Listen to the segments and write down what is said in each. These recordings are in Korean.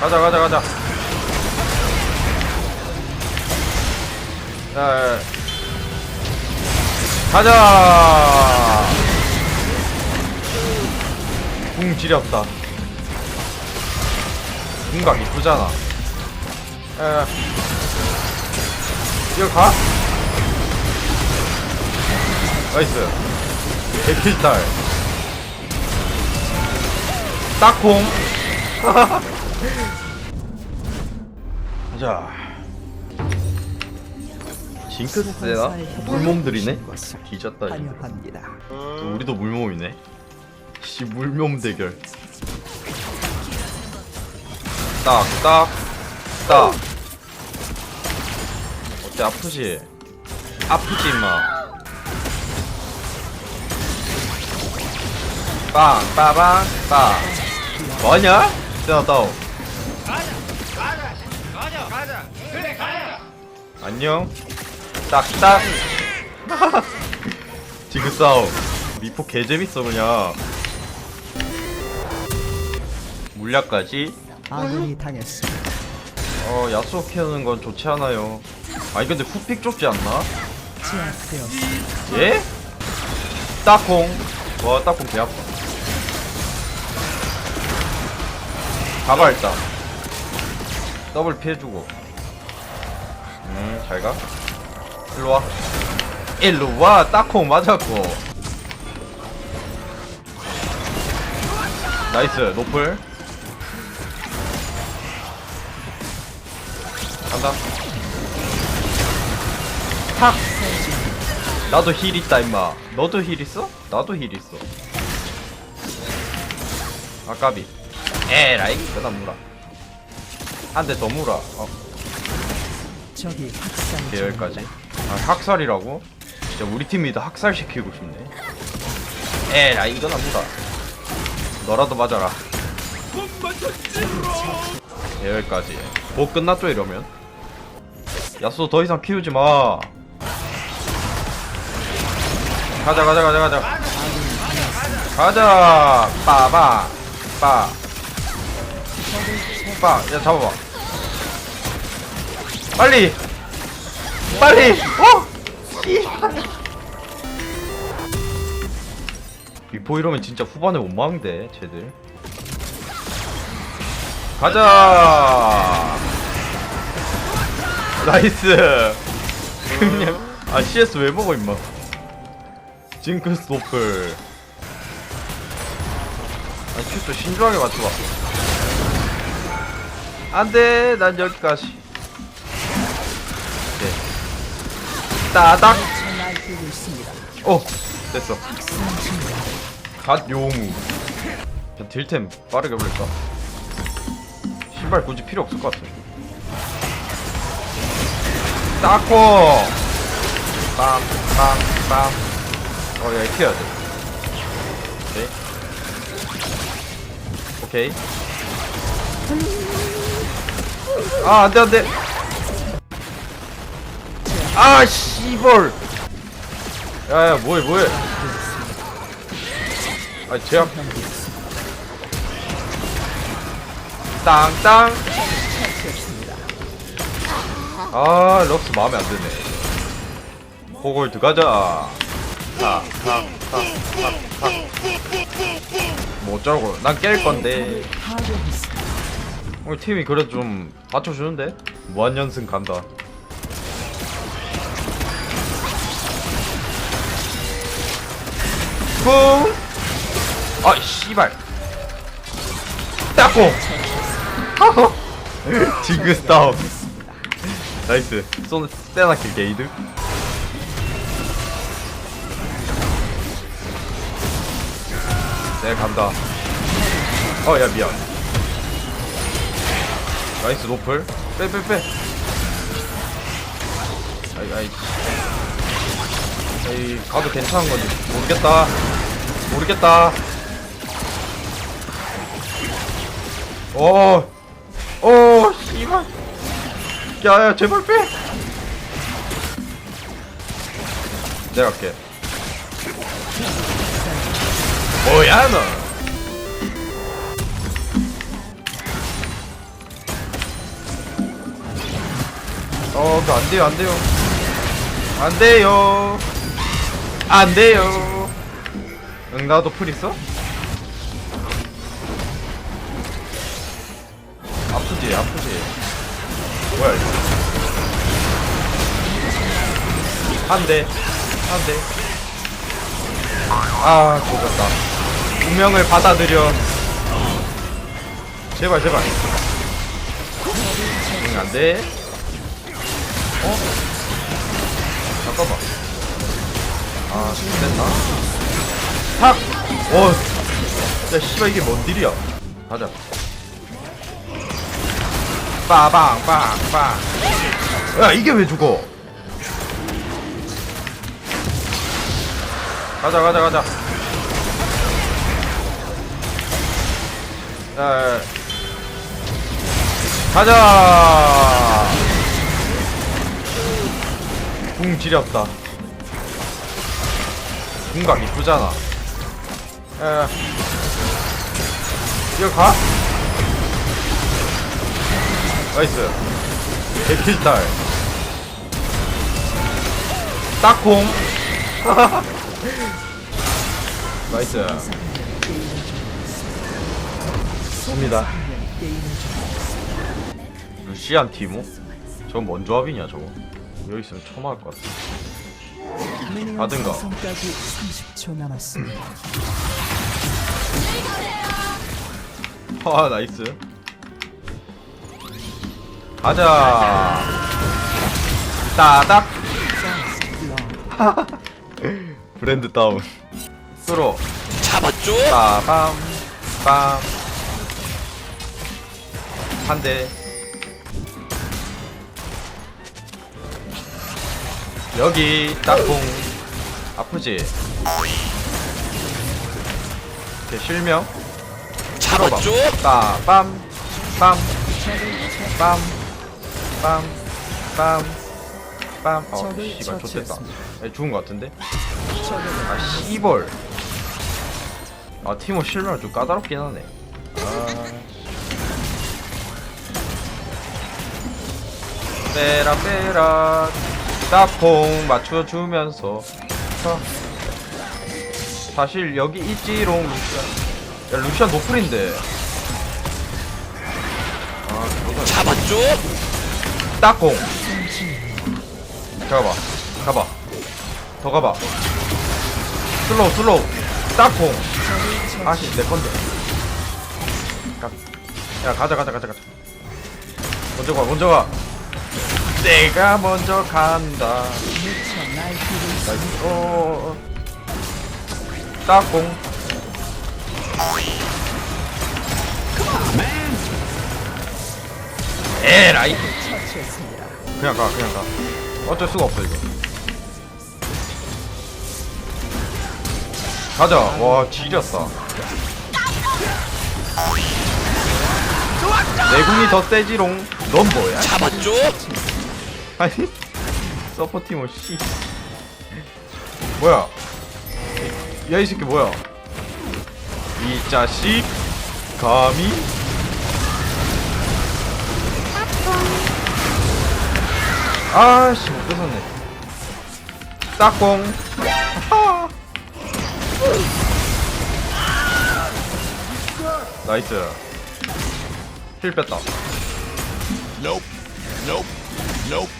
가자 가자 가자. 야, 야, 야. 가자. 궁 지렸다. 궁각 이쁘잖아. 야, 야. 이거 가? 나이스. 개킬딸 딱콩 자. 징크스나 물몸들이네? 뒤졌다. 또 우리도 물몸이네? 씨 물몸 대결. 딱 딱 딱. 어때 아프지? 아프지 임마. 빵 빠방 빵. 뭐냐? 세나 다운 안녕. 딱딱. 지그 싸움. 미포 개재밌어 그냥. 물약까지? 아군이 당했습니다. 어 야수호 키우는 건 좋지 않아요. 아니 근데 후픽 좁지 않나? 예? 딱콩 와 딱콩 개 아파. 가봐 일단 더블 피해주고. 음 잘가. 일로와. 일로와 딱콩 맞았고. 나이스 노플. 간다. 탁! 나도 힐 있다 임마. 너도 힐 있어? 나도 힐 있어. 아까비. 에라이 그다음 물어 한 대 더 물어. 어. 확산 오케이, 여기까지. 아 학살이라고? 진짜 우리 팀이 다. 학살시키고 싶네. 에라이 이거나 물어. 너라도 맞아라. 예, 여기까지. 뭐 끝났죠 이러면? 야수 더 이상 키우지 마. 가자 가자 가자 가자. 가자. 빠바 빠 빠 야 잡아봐. 빨리. 빨리. 어? 미포 이러면 진짜 후반에 못 막는데 쟤들. 가자. 나이스. 그냥 아 CS 왜 먹어 임마. 징크스 노플. 아 큐도 신중하게 맞춰봐 안돼. 난 여기까지. 네. 따닥. 어 됐어. 갓 요무. 저 딜템 빠르게 볼까? 신발 굳이 필요 없을 것 같아. 따코 빰빰빰. 어 야, 이렇게 해야 돼. 오케이. 오케이 아 안돼 안돼. 아 씨벌. 야야 뭐해 뭐해. 아 제압 땅땅. 아 럭스 마음에 안 드네. 호골드 가자. 뭐 어쩌고 난 깰 건데 오늘 팀이 그래도 좀 받쳐주는데? 무한연승 간다. 뿡! 아 씨발. 따고. 지그 스타운 나이스. 쏘는 세나킬 게이드. 네 간다. 어야 미안 나이스 노플 빼 빼빼 아이 아이 아이 가도 괜찮은 건지 모르겠다 모르겠다 어, 어, 씨발. 야, 야, 제발 빼. 내가 갈게. 뭐야, 너? 어, 그거 안 돼요, 안 돼요. 안 돼요. 안 돼요. 응, 나도 풀 있어? 아프지, 아프지. 뭐야, 이거. 한 대, 한 대. 아, 죽었다. 운명을 받아들여. 제발, 제발. 응, 안 돼. 어? 잠깐만. 아, 됐나? 탁! 어, 야, 씨발, 이게 뭔 딜이야? 가자. 빠방, 빵, 빵. 야, 이게 왜 죽어? 가자, 가자, 가자. 야, 야, 야. 가자! 궁 지렸다. 궁각 이쁘잖아. 에. 이거 가? 나이스. 개필달. 딱콩. 나이스. 게임을 루시안 티모? 저건 뭔 조합이냐 저거 여기 있으면 처마할 것 같아. 생성까지 30초 남았습니다. 아 나이스. 가자. 따닥. 러 브랜드 다운. 뚫어. 잡았죠? 빠밤 빰 한 대 여기 딱콩 아프지? 오케이 실명 잡았죠? 빠밤 빰 빰, 빰, 빰, 빰. 어, 적을 씨발, 좋됐다. 죽은 것 같은데? 아, 씨벌. 아, 티모 실명 좀 까다롭긴 하네. 아. 빼라, 빼라. 딱콩 맞춰주면서. 자. 사실 여기 있지롱, 루시안. 야, 루시안 노플인데. 아. 잡았죠? 딱공 가봐 가봐 더 가봐 슬로우 슬로우 딱공 아씨 내 건데 가. 야 가자 가자 가자 가자 먼저 가 먼저 가 내가 먼저 간다. 어 딱공 에라이. 그냥 가 그냥 가. 어쩔 수가 없어 이거. 가자. 와 지렸다. 내궁이 더 세지롱. 넌 뭐야? 잡았죠? 아니 서포티모 씨 뭐야 야 이 새끼 뭐야 이 자식 감히 아씨 못 뺏었네 딱공. 나이스 힐 뺐다 Nope. Nope. Nope.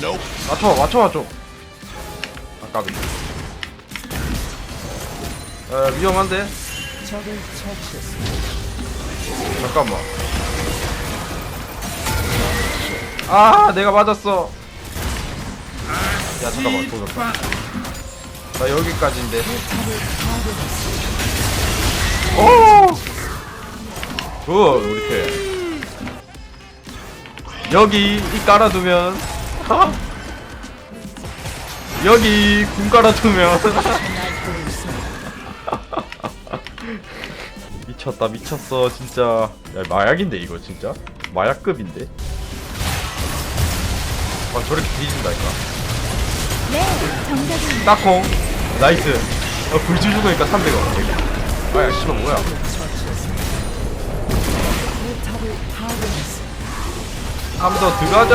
Nope. 맞춰 맞춰 맞춰. 아까비 에 위험한데? 적을 처치했습니다. 잠깐만. 아 내가 맞았어. 야 잠깐만 도졌다 나 여기까지인데. 오! 굿 우리 팀. 여기 이 깔아두면 여기 궁 깔아두면. 미쳤다 미쳤어 진짜. 야 마약인데 이거 진짜? 마약급인데? 아 저렇게 뒤진다니까 네, 딱콩 나이스. 어, 불지 죽으니까 300원. 아야 씨발 뭐야? 처치했습니다. 포탑을 파괴했습니다. 한더 들어가자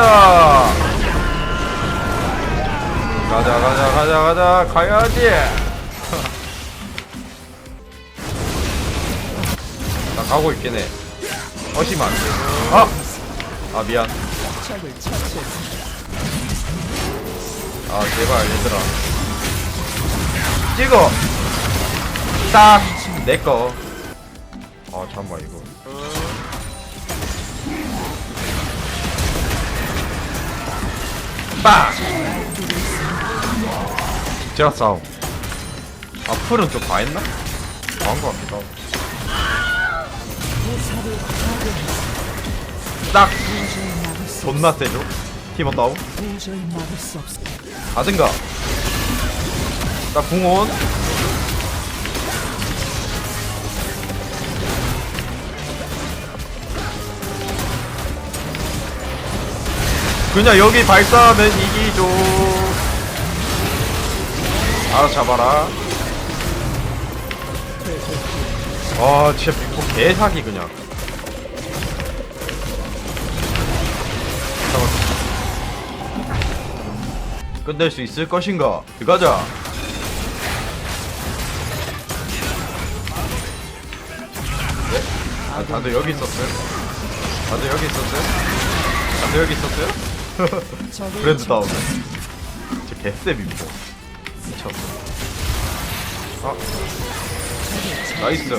가자 가자 가자 가자. 가야지. 나 가고 있긴 해. 어시만 아! 아 미안. 아 제발 얘들아. 찍어! 딱! 내꺼 아 잠깐만 이거. 빵 제가 싸움 아 풀은 좀 과했나? 과한 것 같기도 하고. 딱 존나 세죠? 팀원 다운. 가든가 나 궁원 그냥 여기 발사하면 이기죠 알아서 잡아라 아 진짜 빅포 개사기 그냥 잠깐만 끝낼 수 있을 것인가? 들어가자. 네? 아, 다들 여기 있었어요? 다들 여기 있었어요? 다들 여기 있었어요? 브랜드 다운. 저 개쎄 미포. 미쳤어. 아, 나이스.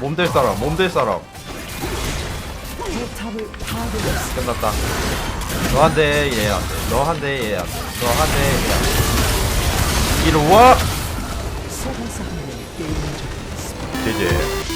몸될 사람, 몸될 사람. 끝났다. 너한 대, 얘한 대. 너한 대, 얘한 대. 너한 대, 얘한 대. 이리 와! 제제.